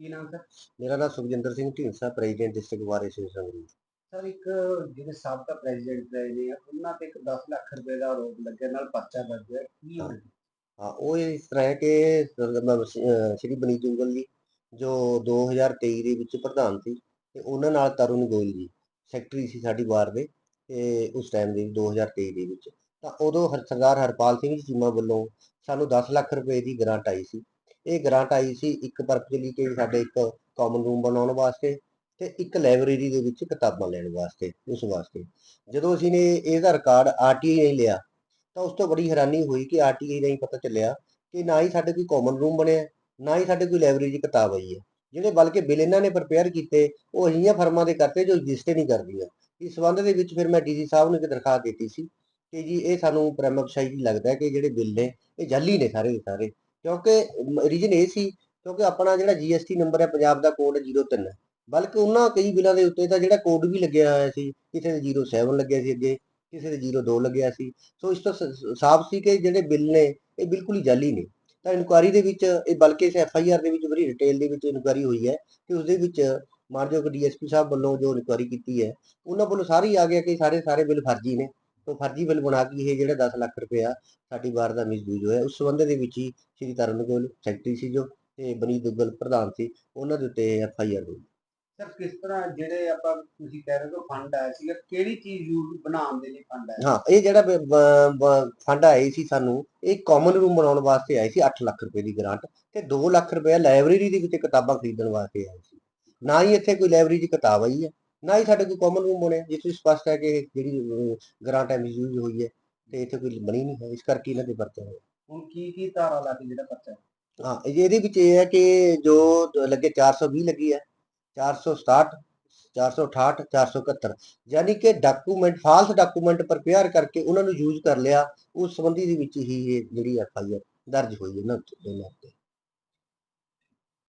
ਕੀ ਨਾਮ ਸਰ? ਮੇਰਾ ਨਾਮ Sukhjinder Singh Dhindsa president district bar association Sangrur. Sir ਇੱਕ ਜਿਹੜੇ ਸਾਬਕਾ ਪ੍ਰੈਜ਼ੀਡੈਂਟ ਰਹੇ ਨੇ ਉਹਨਾਂ ਤੇ ਇੱਕ 10 ਲੱਖ ਰੁਪਏ ਦਾ ਆਰੋਪ ਲੱਗਿਆ ਨਾਲ ਪਰਚਾ ਦਰਜ ਹੈ ਕੀ ਹਾਂ। ਉਹ ਇਸ ਤਰ੍ਹਾਂ ਹੈ ਕਿ ਸ਼੍ਰੀ ਬਨੀਤ ਜੁੰਗਲ ਜੀ ਜੋ 2023 ਦੇ ਵਿੱਚ ਪ੍ਰਧਾਨ ਸੀ ਤੇ ਉਹਨਾਂ ਨਾਲ ਤਰੁਣ ਗੋਇਲ ਜੀ ਸੈਕਟਰੀ ਸੀ ਸਾਡੀ ਵਾਰ ਦੇ ਤੇ ਉਸ ਟਾਈਮ ਦੇ 2023 ਦੇ ਵਿੱਚ। ਤਾਂ ਉਦੋਂ ਸਰਦਾਰ ਹਰਪਾਲ ਸਿੰਘ ਜੀ ਚੀਮਾ ਵੱਲੋਂ ਸਾਨੂੰ 10 ਲੱਖ ਰੁਪਏ ਦੀ ਗ੍ਰਾਂਟ ਆਈ ਸੀ। ਇਹ ਗ੍ਰਾਂਟ ਆਈ ਸੀ ਇੱਕ ਪਰਪਸ ਲਈ ਸਾਡੇ ਇੱਕ ਕਾਮਨ ਰੂਮ ਬਣਾਉਣ ਵਾਸਤੇ ਤੇ ਇੱਕ ਲਾਇਬ੍ਰੇਰੀ ਦੇ ਵਿੱਚ ਕਿਤਾਬਾਂ ਲੈਣ ਵਾਸਤੇ, ਉਸ ਵਾਸਤੇ। ਜਦੋਂ ਅਸੀਂ ਨੇ ਇਹਦਾ ਰਿਕਾਰਡ ਆਰਟੀਆਈ ਨਹੀਂ ਲਿਆ, ਤਾਂ ਉਸ ਤੋਂ ਬੜੀ ਹੈਰਾਨੀ ਹੋਈ ਕਿ ਆਰਟੀਆਈ ਨਹੀਂ ਪਤਾ ਚੱਲਿਆ ਕਿ ਨਾ ਹੀ ਸਾਡੇ ਕੋਈ ਕਾਮਨ ਰੂਮ ਬਣਿਆ, ਨਾ ਹੀ ਸਾਡੇ ਕੋਈ ਲਾਇਬ੍ਰੇਰੀ 'ਚ ਕਿਤਾਬ ਆਈ ਹੈ। ਜਿਹੜੇ ਬਲਕਿ ਬਿੱਲ ਇਹਨਾਂ ਨੇ ਪ੍ਰਪੇਅਰ ਕੀਤੇ, ਉਹ ਅਜਿਹੀਆਂ ਫਰਮਾਂ ਦੇ ਕਰਤੇ ਜੋ ਰਜਿਸਟਰ ਨਹੀਂ ਕਰਦੀਆਂ। ਇਸ ਸੰਬੰਧ ਦੇ ਵਿੱਚ ਫਿਰ ਮੈਂ ਡੀਜੀ ਸਾਹਿਬ ਨੂੰ ਇੱਕ ਦਰਖਾਸਤ ਦਿੱਤੀ ਸੀ ਕਿ ਜੀ, ਇਹ ਸਾਨੂੰ ਪ੍ਰੈਮਪਸ਼ਾਈ ਜੀ ਲੱਗਦਾ ਕਿ ਜਿਹੜੇ ਬਿੱਲ ਨੇ, ਇਹ ਜਾਲੀ ਨੇ ਸਾਰੇ ਦੇ ਸਾਰੇ। ਕਿਉਂਕਿ ਰੀਜਨ ਇਹ ਸੀ, ਕਿਉਂਕਿ ਆਪਣਾ ਜਿਹੜਾ ਜੀਐਸਟੀ ਨੰਬਰ ਹੈ, ਪੰਜਾਬ ਦਾ ਕੋਡ 03 ਹੈ ਬਲਕਿ ਉਹਨਾਂ ਕਈ ਬਿੱਲਾਂ ਦੇ ਉੱਤੇ ਤਾਂ ਜਿਹੜਾ ਕੋਡ ਵੀ ਲੱਗਿਆ ਹੋਇਆ ਸੀ, ਕਿਸੇ ਦੇ 07 ਲੱਗਿਆ ਸੀ ਅੱਗੇ, ਕਿਸੇ ਦੇ 02 ਲੱਗਿਆ ਸੀ। ਸੋ ਇਸ ਤੋਂ ਸ- ਸਾਫ਼ ਸੀ ਕਿ ਜਿਹੜੇ ਬਿੱਲ ਨੇ, ਇਹ ਬਿਲਕੁਲ ਹੀ ਜਾਲੀ ਨੇ। ਤਾਂ ਇਨਕੁਆਰੀ ਦੇ ਵਿੱਚ, ਇਹ ਬਲਕਿ ਇਸ ਐਫ ਆਈ ਆਰ ਦੇ ਵਿੱਚ ਬੜੀ ਡਿਟੇਲ ਦੇ ਵਿੱਚ ਇਨਕੁਆਰੀ ਹੋਈ ਹੈ ਕਿ ਉਸ ਦੇ ਵਿੱਚ ਮਾਨਯੋਗ ਡੀਐਸਪੀ ਸਾਹਿਬ ਵੱਲੋਂ ਜੋ ਇਨਕੁਆਰੀ ਕੀਤੀ ਹੈ, ਉਹਨਾਂ ਵੱਲੋਂ ਸਾਰੀ ਆ ਗਿਆ ਕਿ ਸਾਰੇ ਸਾਰੇ ਬਿੱਲ ਫਰਜ਼ੀ ਨੇ। ਤੋਂ ਫਰਜ਼ੀ ਬਿੱਲ ਬਣਾ ਕੇ ਇਹ ਜਿਹੜਾ 10 ਲੱਖ ਰੁਪਇਆ ਸਾਡੀ ਵਾਰ ਦਾ ਮਿਸਯੂਜ਼ ਹੋਇਆ ਉਸ ਸੰਬੰਧ ਦੇ ਵਿੱਚ ਹੀ ਸ਼੍ਰੀ ਤਰਨ ਗੋਇਲ ਸੈਕਟਰੀ ਸੀ ਜੋ ਤੇ ਬਨੀਤ ਦੁੱਗਲ ਪ੍ਰਧਾਨ ਸੀ ਉਹਨਾਂ ਦੇ ਉੱਤੇ ਐਫ ਆਈ ਆਰ ਹੋਈ। ਸਰ ਕਿਸ ਤਰ੍ਹਾਂ ਜਿਹੜੇ ਆਪਾਂ ਤੁਸੀਂ ਕਹਿ ਰਹੇ ਹੋ ਫੰਡ ਆਇਆ ਸੀਗਾ ਕਿਹੜੀ ਚੀਜ਼ ਯੂਜ਼ ਬਣਾਉਣ ਦੇ ਲਈ ਫੰਡ ਆਇਆ? ਹਾਂ ਇਹ ਜਿਹੜਾ ਫੰਡ ਆਏ ਸੀ ਸਾਨੂੰ ਇਹ ਕਾਮਨ ਰੂਮ ਬਣਾਉਣ ਵਾਸਤੇ ਆਏ ਸੀ 8 ਲੱਖ ਰੁਪਏ ਦੀ ਗ੍ਰਾਂਟ ਤੇ 2 ਲੱਖ ਰੁਪਏ ਲਾਇਬ੍ਰੇਰੀ ਦੇ ਵਿੱਚ ਕਿਤਾਬਾਂ ਖਰੀਦਣ ਵਾਸਤੇ ਆਏ ਸੀ। ਨਾ ਹੀ ਇੱਥੇ ਕੋਈ ਲਾਇਬ੍ਰੇਰੀ 'ਚ ਕਿਤਾਬ ਆਈ ਹੈ। ਨਾ ਹੀ ਸਾਡੇ ਕੋਈ ਕਾਮਨ ਰੂਮ ਬਣਿਆ ਵਿੱਚ ਸਪਸ਼ਟ ਹੈ ਕਿ ਜਿਹੜੀ ਗ੍ਰਾਂਟ ਹੈ ਮਿਸਯੂਜ਼ ਹੋਈ ਹੈ ਤੇ ਇੱਥੇ ਕੋਈ ਬਣੀ ਨਹੀਂ ਹੈ ਇਸ ਕਰਕੇ ਇਹਨਾਂ ਦੇ ਵਰਤਿਆ ਹੋਇਆ ਹੁਣ ਕੀ ਕੀ ਧਾਰਾ ਲਾ ਕੇ ਜਿਹੜਾ ਪਰਚਾ ਹਾਂ? ਇਹ- ਇਹਦੇ ਵਿੱਚ ਇਹ ਹੈ ਕਿ ਜੋ ਲੱਗੇ 420 ਲੱਗੀ ਹੈ 467 468 471 ਯਾਨੀ ਕਿ ਡਾਕੂਮੈਂਟ ਫਾਲਸ ਡਾਕੂਮੈਂਟ ਪ੍ਰਪੇਅਰ ਕਰਕੇ ਉਹਨਾਂ ਨੂੰ ਯੂਜ਼ ਕਰ ਲਿਆ ਉਸ ਸੰਬੰਧੀ ਦੇ ਵਿੱਚ ਹੀ ਇਹ ਜਿਹੜੀ ਐਫ ਆਈ ਆਰ ਦਰਜ ਹੋਈ ਹੈ ਨਾ ਦੋਨਾਂ ਉੱਤੇ।